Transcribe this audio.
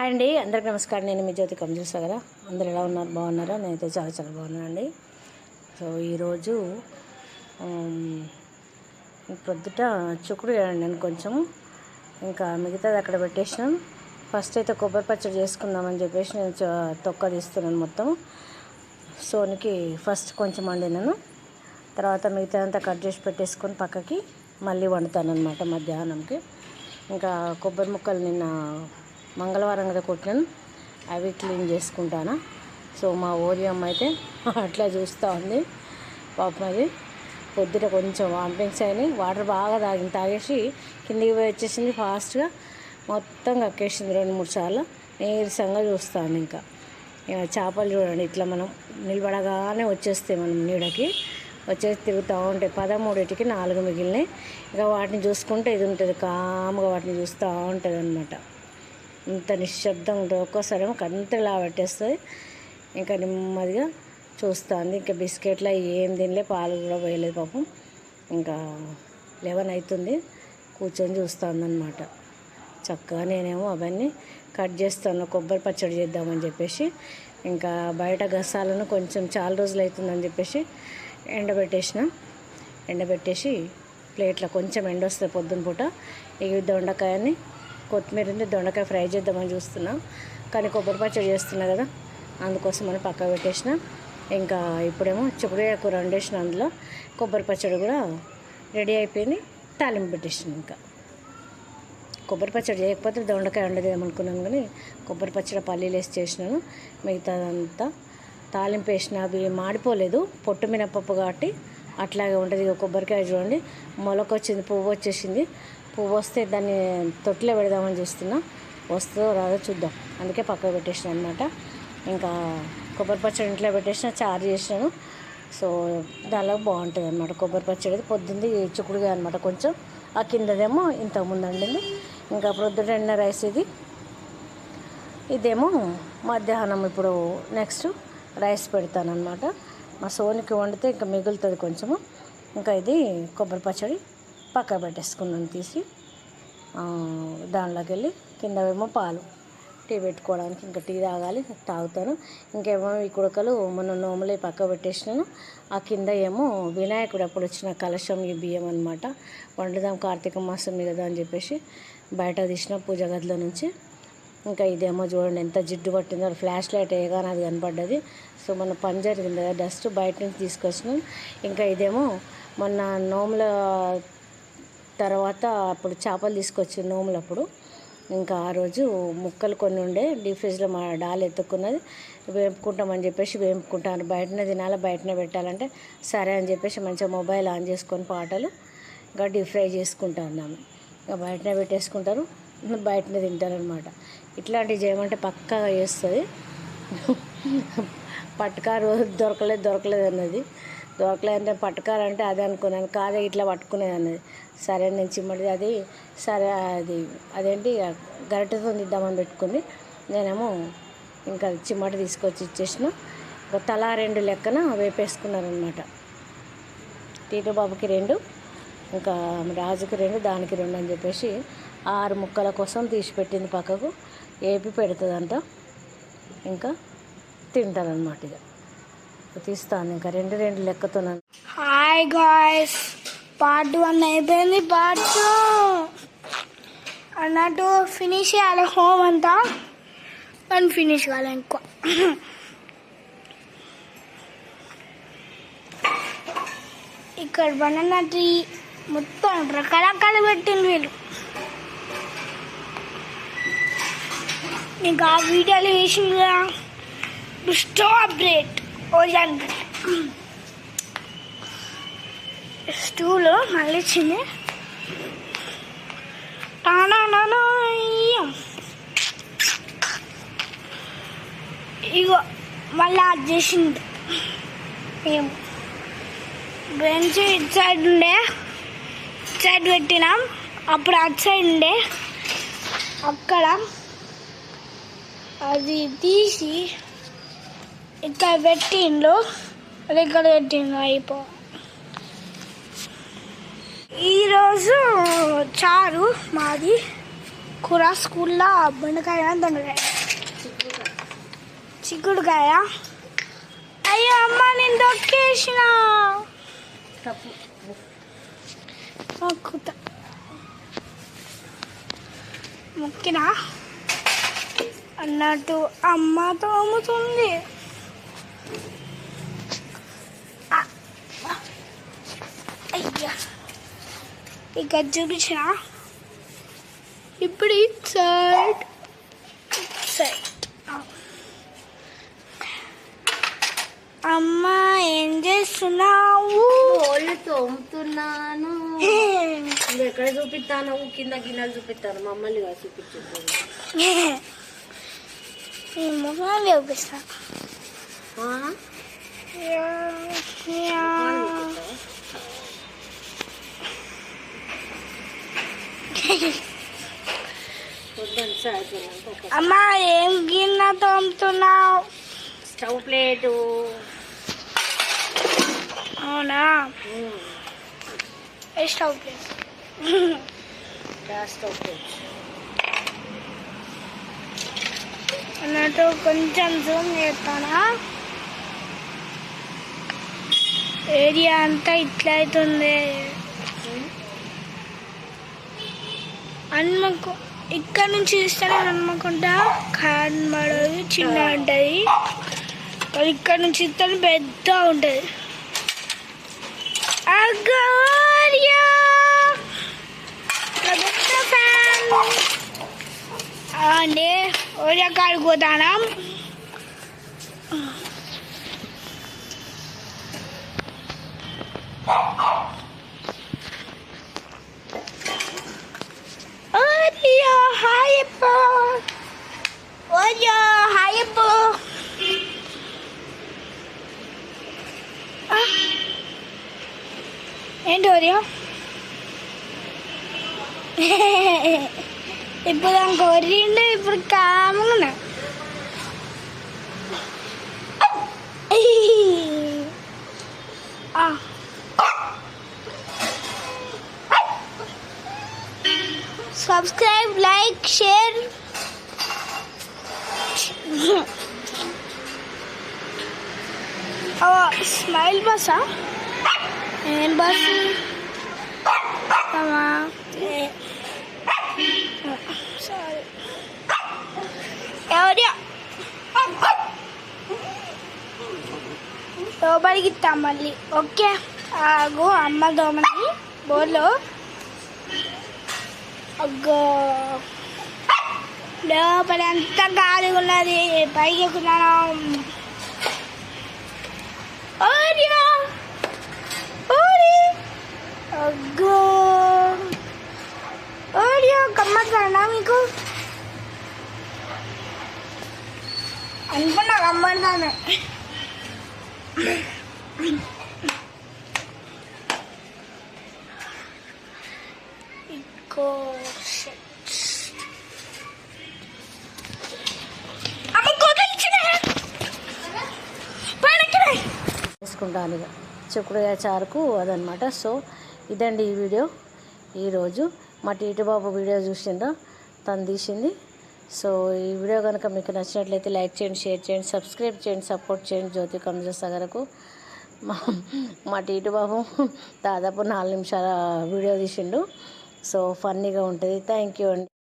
Hi అండి అందరికి నమస్కారం. నేను మీ జ్యోతి కమ్ చూసా కదా అందరు ఎలా ఉన్నారు? బాగున్నారా? నేనైతే చాలా చాలా బాగున్నానండి. సో ఈరోజు పొద్దుట ప్రొద్దుట చుక్కుడు నేను కొంచెం. ఇంకా మిగతాది అక్కడ పెట్టేసినాను ఫస్ట్ అయితే కొబ్బరి పచ్చడి చేసుకుందామని చెప్పేసి నేను చ- తొక్క తీస్తున్నాను మొత్తం. సోనికి ఫస్ట్ కొంచెం వండినాను. తర్వాత మిగతా అంతా కట్ చేసి పెట్టేసుకొని పక్కకి మళ్ళీ వండుతాను అనమాట మధ్యాహ్నంకి. ఇంకా కొబ్బరి ముక్కలు నిన్న మంగళవారం కదా కొట్టినాను అవి క్లీన్ చేసుకుంటాను. సో మా ఓరి అమ్మ అయితే అట్లా చూస్తూ ఉంది. పాపం అది పొద్దుట కొంచెం వామిటింగ్స్ అయినాయి. వాటర్ బాగా తాగి తాగేసి కిందికి పోయి వచ్చేసింది ఫాస్ట్గా మొత్తం కక్కేసింది రెండు మూడు సార్లు. నీరసంగా చూస్తాను ఇంకా. ఇక చేపలు చూడండి ఇట్లా మనం నిలబడగానే వచ్చేస్తాయి మనం నీడకి. వచ్చేసి తిరుగుతూ ఉంటాయి పదమూడింటికి నాలుగు మిగిలినాయి. ఇంకా వాటిని చూసుకుంటే ఇది ఉంటుంది కామ్గా వాటిని చూస్తూ ఉంటుంది అనమాట ఇంత నిశ్శబ్దం ఉంటుంది ఒక్కోసారి ఏమో కంతలా పెట్టేస్తుంది. ఇంకా నెమ్మదిగా చూస్తుంది. ఇంకా బిస్కెట్లో ఏం తినలే పాలు కూడా పోయలేదు పాపం. ఇంకా లెవెన్ అవుతుంది కూర్చొని చూస్తుంది అనమాట చక్కగా నేనేమో అవన్నీ కట్ చేస్తాను. కొబ్బరి పచ్చడి చేద్దామని చెప్పేసి. ఇంకా బయట గసాలను కొంచెం చాలా రోజులు అవుతుందని చెప్పేసి ఎండబెట్టేసిన. ఎండబెట్టేసి ప్లేట్లో కొంచెం ఎండ వస్తుంది పొద్దున పూట. ఇవి దొండకాయని కొత్తిమీర ఉంది దొండకాయ ఫ్రై చేద్దామని చూస్తున్నాం. కానీ కొబ్బరి పచ్చడి చేస్తున్నా కదా అందుకోసం అని పక్క పెట్టేసిన. ఇంకా ఇప్పుడేమో చిక్కుడుకాయ కూర వండేసిన అందులో. కొబ్బరి పచ్చడి కూడా రెడీ అయిపోయింది. తాలింపు పెట్టేసిన ఇంకా. కొబ్బరి పచ్చడి చేయకపోతే దొండకాయ వండదేమనుకున్నాను కానీ కొబ్బరి పచ్చడి పల్లీలు వేసి చేసినాను. మిగతాదంతా తాలింపు వేసిన అవి మాడిపోలేదు. పొట్టు మినపప్పు కాబట్టి అట్లాగే ఉంటుంది. ఇక కొబ్బరికాయ చూడండి. మొలకొచ్చింది పువ్వు వచ్చేసింది. పువ్వు వస్తే దాన్ని తొట్టిలో పెడదామని చూస్తున్నా. వస్తుందో రాదో చూద్దాం. అందుకే పక్కకు పెట్టేసిన అనమాట ఇంకా కొబ్బరి పచ్చడి ఇంట్లో పెట్టేసిన చారు చేసినాను. సో దానిలో బాగుంటుంది అనమాట కొబ్బరి పచ్చడి. పొద్దుంది చిక్కుడుగా అనమాట కొంచెం. ఆ కిందదేమో ఇంతకుముందు వండింది. ఇంకా ప్రొద్దుట రైస్ ఇది. ఇదేమో మధ్యాహ్నం ఇప్పుడు నెక్స్ట్ రైస్ పెడతానమాట మా సోనికి వండితే ఇంకా మిగులుతుంది కొంచెము. ఇంకా ఇది కొబ్బరి పచ్చడి. పక్క పెట్టేసుకున్నాను తీసి దానిలోకి వెళ్ళి కింద ఏమో పాలు. టీ పెట్టుకోవడానికి ఇంకా టీ తాగాలి తాగుతాను. ఇంకేమో ఈ కుడకలు మన నోములే పక్క పెట్టేసినాను. ఆ కింద ఏమో వినాయకుడు అప్పుడు వచ్చిన కలశం ఈ బియ్యం అనమాట వండుదాం కార్తీక మాసం కదా అని చెప్పేసి బయట తీసిన పూజ గదిలో నుంచి. ఇంకా ఇదేమో చూడండి ఎంత జిడ్డు పట్టిందో ఫ్లాష్ లైట్ వేయగానే అది కనపడ్డది. సో మన పని జరిగింది కదా డస్ట్ బయట నుంచి తీసుకొచ్చినాం ఇంకా ఇదేమో మొన్న నోముల తర్వాత అప్పుడు చేపలు తీసుకొచ్చి నోములప్పుడు ఇంకా ఆ రోజు ముక్కలు కొన్ని ఉండే డీప్ ఫ్రిడ్జ్లో మా డాల్ ఎత్తుకున్నది. వేపుకుంటామని చెప్పేసి వేపుకుంటాను. బయటనే తినాలి బయటనే పెట్టాలంటే సరే అని చెప్పేసి మంచిగా మొబైల్ ఆన్ చేసుకొని పాటలు ఇంకా డీప్ ఫ్రై చేసుకుంటాను ఇంకా బయటనే పెట్టేసుకుంటారు బయటనే తింటారనమాట ఇట్లాంటివి చేయమంటే పక్కాగా చేస్తుంది. పట్టుకారు దొరకలేదు దొరకలేదు అన్నది. దోకలే అంటే పట్టుకారు అదే అనుకున్నాను. కాదే ఇట్లా పట్టుకునేది అన్నది సరే నేను చిమ్మడి అది సరే అది అదేంటి గరిటెతో తిద్దామని పెట్టుకుంది. నేనేమో ఇంకా చిమ్మటి తీసుకొచ్చి ఇచ్చేసిన. ఒక తలా రెండు లెక్కన వేపేసుకున్నారనమాట. టీటు బాబుకి రెండు ఇంకా రాజుకి రెండు దానికి రెండు అని చెప్పేసి ఆరు ముక్కల కోసం తీసి పెట్టింది పక్కకు. ఏపి పెడుతుందంట. ఇంకా తింటారనమాట ఇక. తీస్తాను ఇంకా రెండు రెండు లెక్కతున్నాను హాయ్ గాయస్ పార్ట్ వన్ అయిపోయింది పార్ట్ టూ అన్నట్టు ఫినిష్ చేయాలి హోమ్ అంతా. కానీ ఫినిష్ కావాలి ఎక్కువ ఇక్కడ బనానా ట్రీ మొత్తం రకరకాలు పెట్టింది వీళ్ళు. ఇంకా ఆ వీడియోలు వేసిందిగా స్టాప్ రేట్ ఓజాన్ స్టూలు మళ్ళీ చిన్న. ఇగో మళ్ళీ అది చేసింది ఏం? బెంచ్ ఇటు సైడ్ ఉండే. ఇటు సైడ్ పెట్టినాం. అప్పుడు అటు సైడ్ ఉండే. అక్కడ అది తీసి ఇక్కడ పెట్టిండ్రు. అది ఇక్కడ పెట్టిండ్రు అయిపో. ఈరోజు చారు మాది కూర స్కూల్లో బెండకాయ దొండకాయ. చిక్కుడుకాయ. అయ్యో అమ్మ నేను దొక్కేసిన తప్పు మొక్కినా? అన్నట్టు అమ్మ తోముతుంది. అయ్యా ఇక చూపించిన ఇప్పుడు సైడ్. సైడ్. అమ్మ ఏం చేస్తున్నావు? తోముతున్నాను. ఎక్కడ చూపిస్తాను? కింద గిన్నెలు చూపిస్తాను. మమ్మల్ని చూపించు. ఈ ముఖం చూపిస్తా. వద్దని సాయిపోయినాక ఒక అమ్మ ఏం గిన్నె తోముతున్నావు? Stove plate. అవునా? Stove place gas stove plate. అన్నట్టు కొంచెం జూమ్ చేస్తానా? ఏరియా అంతా ఇట్లా అవుతుంది హన్మకు ఇక్కడ నుంచి చూస్తేనే హన్మకుంటా కనబడదు చిన్న ఉంటుంది. ఇక్కడ నుంచి చూస్తే పెద్ద ఉంటుంది. అగోరియా! పెద్ద అండి ఓరియా కాడికి పోతానా. ఓరియా హాయ్ అప్ప ఓరియా హాయ్ అప్ప ఏంటి ఓరియా ఇప్పుడు దానికి ఒరిండు ఇప్పుడు కామున్నా సబ్స్క్రైబ్ లైక్ షేర్ స్మైల్ బస్సా ఏం బస్ సారీ ఎవరియా లోపలికి ఇస్తాం మళ్ళీ ఓకే ఆగు అమ్మ దోమని బోర్లో అగ్గో. లోపల ఎంత గాలి ఉన్నది? పైకి ఎక్కుతున్నాను అగ్గో. ఓరియా మీకు? అనుకున్నా గమ్మడతాను ఇంకో అమ్మ కొదలిచిన వేసుకుంటాను ఇక. చిక్కుడుకాయ చారుకు అదనమాట సో ఇదండి ఈ వీడియో. ఈరోజు మా టీటీ బాబు వీడియో చూసిండ్రా తను తీసింది. సో ఈ వీడియో కనుక మీకు నచ్చినట్లయితే లైక్ చేయండి షేర్ చేయండి సబ్స్క్రైబ్ చేయండి సపోర్ట్ చేయండి జ్యోతి కమజ సగరకు. మా మా టీటీ బాబు దాదాపు నాలుగు నిమిషాల వీడియో తీసిండు. సో ఫన్నీగా ఉంటుంది. థ్యాంక్ యూ అండి.